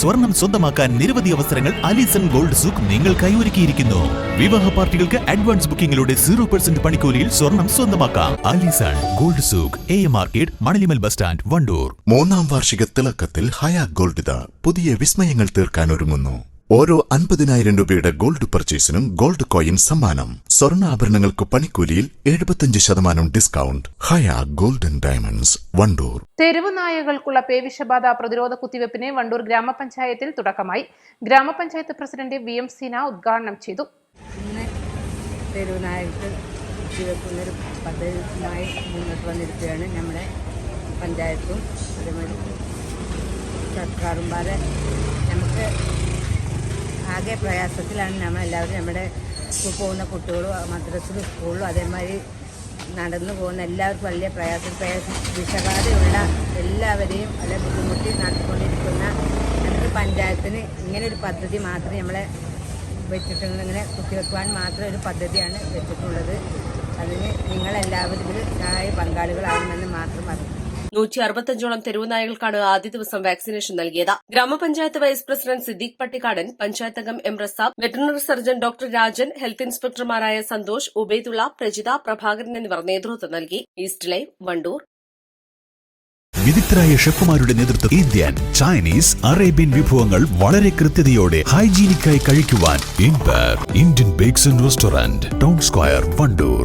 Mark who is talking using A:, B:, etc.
A: സ്വർണം സ്വന്തമാക്കാൻ നിരവധി അവസരങ്ങൾ അലിസൺ ഗോൾഡ് സൂക്ക് നിങ്ങൾക്കായി ഒരുക്കിയിരിക്കുന്നു വിവാഹ പാർട്ടികൾക്ക് അഡ്വാൻസ് ബുക്കിംഗിലൂടെ സീറോ പെർസെന്റ് പണിക്കൂലിയിൽ സ്വർണം സ്വന്തമാക്കാം. Alison gold souk A market Manalimal bus stand Wandoor.
B: മൂന്നാം വാർഷിക തിളക്കത്തിൽ ഹയാ ഗോൾഡ് പുതിയ വിസ്മയങ്ങൾ തീർക്കാൻ ഒരുങ്ങുന്നു. ഓരോ അൻപതിനായിരം രൂപയുടെ ഗോൾഡ് പർച്ചേസിനും ഗോൾഡ് കോയിൻ സമ്മാനം. സ്വർണാഭരണങ്ങൾക്ക് പണിക്കൂലിയിൽ എഴുപത്തിയഞ്ച് ശതമാനം discount. Haya golden diamonds Wandoor.
C: തെരുവ് നായകൾക്കുള്ള പേവിഷബാധ പ്രതിരോധ കുത്തിവയ്പ്പിന് വണ്ടൂർ ഗ്രാമപഞ്ചായത്തിൽ തുടക്കമായി. ഗ്രാമപഞ്ചായത്ത് പ്രസിഡന്റ് വി എം സീന ഉദ്ഘാടനം ചെയ്തു.
D: ഇന്ന് തെരുവുനായകൾക്ക് കുത്തിവെക്കുന്നൊരു പദ്ധതിയുമായി മുന്നോട്ട് വന്നിരിക്കുകയാണ് നമ്മുടെ പഞ്ചായത്തും അതേമാതിരി സർക്കാരും വരെ നമുക്ക് ആകെ പ്രയാസത്തിലാണ് നമ്മളെല്ലാവരും നമ്മുടെ പോകുന്ന കുട്ടികളും മദ്രസിലും സ്കൂളിലും അതേമാതിരി നടന്നു പോകുന്ന എല്ലാവർക്കും വലിയ പ്രയാസം. പ്രയാസം വിഷബാധയുള്ള എല്ലാവരെയും വളരെ ബുദ്ധിമുട്ടി നടത്തിക്കൊണ്ടിരിക്കുന്ന നമുക്ക് പഞ്ചായത്തിന് ഇങ്ങനെ ഒരു പദ്ധതി മാത്രമേ നമ്മളെ വെച്ചിട്ടുള്ളത് ഇങ്ങനെ കുത്തിവെക്കുവാൻ മാത്രം ഒരു പദ്ധതിയാണ് വെച്ചിട്ടുള്ളത്. അതിന് നിങ്ങളെല്ലാവരും ഇതിൽ സഹായ പങ്കാളികളാകുമെന്ന് മാത്രം അറിയിക്കും
E: നൂറ്റി അറുപത്തഞ്ചോളം തെരുവുനായകൾക്കാണ് ആദ്യ ദിവസം വാക്സിനേഷൻ നൽകിയത്. ഗ്രാമപഞ്ചായത്ത് വൈസ് പ്രസിഡന്റ് സിദ്ദീഖ് പട്ടിക്കാടൻ പഞ്ചായത്ത് അംഗം M Rasab veterinary surgeon doctor Rajan health ഇൻസ്പെക്ടർമാരായ Santhosh Ubaidulla Prajitha Prabhakaran എന്നിവർ നേതൃത്വം നൽകി. East live Wandoor.
A: വിദഗ്ധരായ ഷെഫുമാരുടെ നേതൃത്വം ഇന്ത്യൻ ചൈനീസ് അറേബ്യൻ വിഭവങ്ങൾ വളരെ കൃത്യതയോടെ ഹൈജീനിക്കായി കഴിക്കുവാൻ Indian bakes and restaurant town square Wandoor.